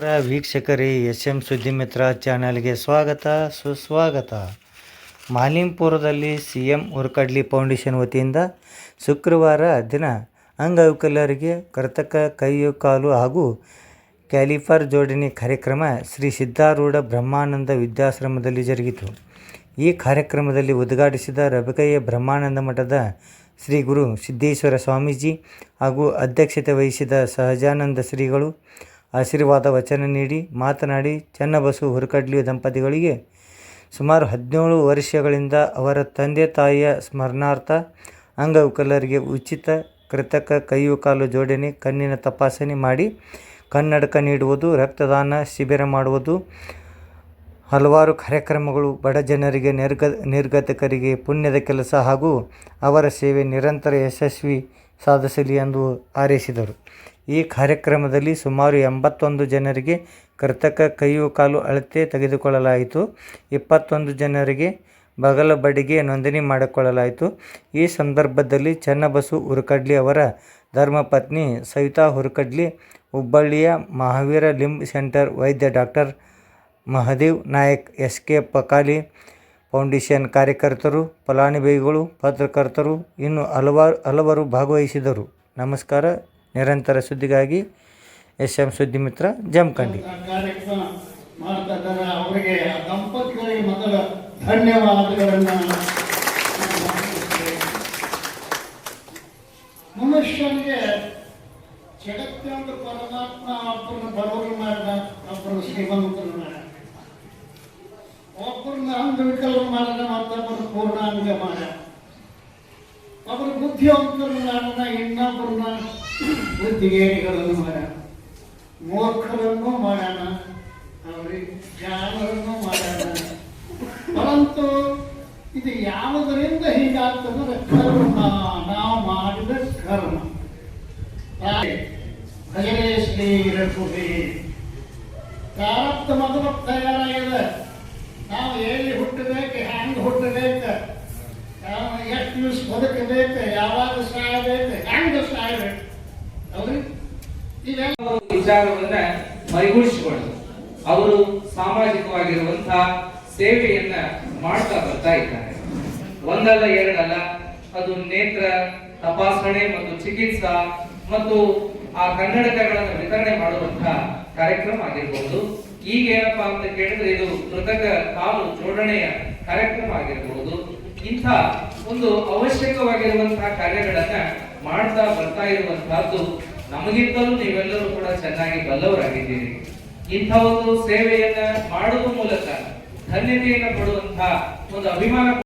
ನಮಸ್ಕಾರ ವೀಕ್ಷಕರೇ S M ಸುದ್ದಿ ಮಿತ್ರ ಚಾನಲ್ಗೆ ಸ್ವಾಗತ, ಸುಸ್ವಾಗತ. ಮಾಲಿಂಪುರದಲ್ಲಿ ಸಿ ಎಂ ಉರ್ಕಡ್ಲಿ ಫೌಂಡೇಶನ್ ವತಿಯಿಂದ ಶುಕ್ರವಾರ ದಿನ ಅಂಗವಿಕಲರಿಗೆ ಕರ್ತಕ, ಕೈಯು, ಕಾಲು ಹಾಗೂ ಕ್ಯಾಲಿಫರ್ ಜೋಡಣೆ ಕಾರ್ಯಕ್ರಮ ಶ್ರೀ ಸಿದ್ಧಾರೂಢ ಬ್ರಹ್ಮಾನಂದ ವಿದ್ಯಾಶ್ರಮದಲ್ಲಿ ಜರುಗಿತು. ಈ ಕಾರ್ಯಕ್ರಮದಲ್ಲಿ ಉದ್ಘಾಟಿಸಿದ ರಬಕಯ್ಯ ಬ್ರಹ್ಮಾನಂದ ಮಠದ ಶ್ರೀ ಗುರು ಸಿದ್ದೇಶ್ವರ ಸ್ವಾಮೀಜಿ ಹಾಗೂ ಅಧ್ಯಕ್ಷತೆ ವಹಿಸಿದ ಸಹಜಾನಂದ ಶ್ರೀಗಳು ಆಶೀರ್ವಾದ ವಚನ ನೀಡಿ ಮಾತನಾಡಿ ಚನ್ನಬಸು ಹುರಕಡ್ಲಿ ದಂಪತಿಗಳಿಗೆ ಸುಮಾರು ಹದಿನೇಳು ವರ್ಷಗಳಿಂದ ಅವರ ತಂದೆ ತಾಯಿಯ ಸ್ಮರಣಾರ್ಥ ಅಂಗವಿಕಲರಿಗೆ ಉಚಿತ ಕೃತಕ ಕೈಯು ಕಾಲು ಜೋಡಣೆ, ಕಣ್ಣಿನ ತಪಾಸಣೆ ಮಾಡಿ ಕನ್ನಡಕ ನೀಡುವುದು, ರಕ್ತದಾನ ಶಿಬಿರ ಮಾಡುವುದು. ಹಲವಾರು ಕಾರ್ಯಕ್ರಮಗಳು ಬಡ ಜನರಿಗೆ ನಿರ್ಗ, ನಿರ್ಗತಕರಿಗೆ ಪುಣ್ಯದ ಕೆಲಸ ಹಾಗೂ ಅವರ ಸೇವೆ ನಿರಂತರ ಯಶಸ್ವಿ ಸಾಧಿಸಲಿ ಎಂದು ಹಾರೈಸಿದರು. ಈ ಕಾರ್ಯಕ್ರಮದಲ್ಲಿ ಸುಮಾರು ಎಂಬತ್ತೊಂದು ಜನರಿಗೆ ಕೃತಕ ಕೈಯು ಕಾಲು ಅಳತೆ ತೆಗೆದುಕೊಳ್ಳಲಾಯಿತು. ಇಪ್ಪತ್ತೊಂದು ಜನರಿಗೆ ಬಗಲ ಬಡಿಗೆ ನೋಂದಣಿ ಮಾಡಿಕೊಳ್ಳಲಾಯಿತು. ಈ ಸಂದರ್ಭದಲ್ಲಿ ಚನ್ನಬಸು ಹುರಕಡ್ಲಿ ಅವರ ಧರ್ಮಪತ್ನಿ ಸವಿತಾ ಹುರಕಡ್ಲಿ, ಹುಬ್ಬಳ್ಳಿಯ ಮಹಾವೀರ ಲಿಂಬ್ ಸೆಂಟರ್ ವೈದ್ಯ doctor Mahadev Nayak S K Pakali foundation ಕಾರ್ಯಕರ್ತರು, ಫಲಾನುಭವಿಗಳು, ಪತ್ರಕರ್ತರು ಇನ್ನು ಹಲವಾರು ಹಲವರು ಭಾಗವಹಿಸಿದರು ನಮಸ್ಕಾರ. ನಿರಂತರ ಸುದ್ದಿಗಾಗಿ ಎಸ್ ಎಂ ಸುದ್ದಿ ಮಿತ್ರ ಜಮಖಂಡಿ ಅವರಿಗೆ ದಂಪತಿಗಳಿಗೆ ಮೊದಲ ಧನ್ಯವಾದಗಳನ್ನ ಮನುಷ್ಯನಿಗೆ ಜಗತ್ತಿನೊಂದು ಪರಮಾತ್ಮ ಒಬ್ಬರನ್ನ ಬಡವರು ಮಾಡಿದ ಒಬ್ಬರು ಶ್ರೀಮಂತರು ಮಾಡಿದ. ಒಬ್ಬರನ್ನ ಅಂಗವಿಕಲರು ಮಾಡಿದ ಮತ್ತೊಬ್ಬರು ಪೂರ್ಣಾಂಗ ಮಾಡ ಒಬ್ಬರು ಬುದ್ಧಿವಂತರು ಮಾಡಿದ, ಇನ್ನೊಬ್ಬರನ್ನ ಬುದ್ಧಿಗೇಡಿಗಳನ್ನು ಮಾಡ್ಯಾನ ಮೂರ್ಖರನ್ನು ಮಾಡೋಣ. ಅವರಿಗೆ ಜ್ಞಾನವನ್ನು ಮಾಡೋಣ? ಪರಂತು ಇದು ಯಾವುದರಿಂದ ಹೀಗಾಗ್ತಂದ್ರೆ ಕರ್ಮ. ನಾವು ಮಾಡಿದ ಕರ್ಮ. ಭಜನೆ ಶ್ರೀ ರಘುವಿ. ಪ್ರಾರಬ್ಧ ತಯಾರಾಗಿದೆ. ನಾವು ಎಲ್ಲಿ ಹುಟ್ಟಬೇಕು, ಹೆಂಗೆ ಹುಟ್ಟಬೇಕು? ಎಷ್ಟು ದಿವಸ ಬದುಕಬೇಕು? ಯಾವಾಗ ಸಾಯಬೇಕು? ಹೆಂಗೆ ಸಾಯಬೇಕು? ವಿಚಾರವನ್ನ ಮೈಗೂಡಿಸಿಕೊಂಡು ಅವರು ಸಾಮಾಜಿಕವಾಗಿರುವಂತಹ ಸೇವೆಯನ್ನ ಮಾಡ್ತಾ ಬರ್ತಾ ಇದ್ದಾರೆ. ಒಂದಲ್ಲ ಎರಡಲ್ಲ, ಅದು ನೇತ್ರ, ತಪಾಸಣೆ ಮತ್ತು ಚಿಕಿತ್ಸಾ ಮತ್ತು ಆ ಕನ್ನಡಕಗಳನ್ನು ವಿತರಣೆ ಮಾಡುವಂತಹ ಕಾರ್ಯಕ್ರಮ ಆಗಿರಬಹುದು ಈಗ ಏನಪ್ಪಾ ಅಂತ ಕೇಳಿದ್ರೆ ಇದು ಕೃತಕ ಕಾಲು ಜೋಡಣೆಯ ಕಾರ್ಯಕ್ರಮ ಆಗಿರಬಹುದು ಇಂಥ ಒಂದು ಅವಶ್ಯಕವಾಗಿರುವಂತಹ ಕಾರ್ಯಗಳನ್ನ ಮಾಡ್ತಾ ಬರ್ತಾ ಇರುವಂತಹದ್ದು ನಮಗಿಂತಲೂ ನೀವೆಲ್ಲರೂ ಕೂಡ ಚೆನ್ನಾಗಿ ಬಲ್ಲವರಾಗಿದ್ದೀರಿ. ಇಂಥ ಒಂದು ಸೇವೆಯನ್ನ ಮಾಡುವ ಮೂಲಕ ಧನ್ಯತೆಯನ್ನು ಪಡುವಂತಹ ಒಂದು ಅಭಿಮಾನ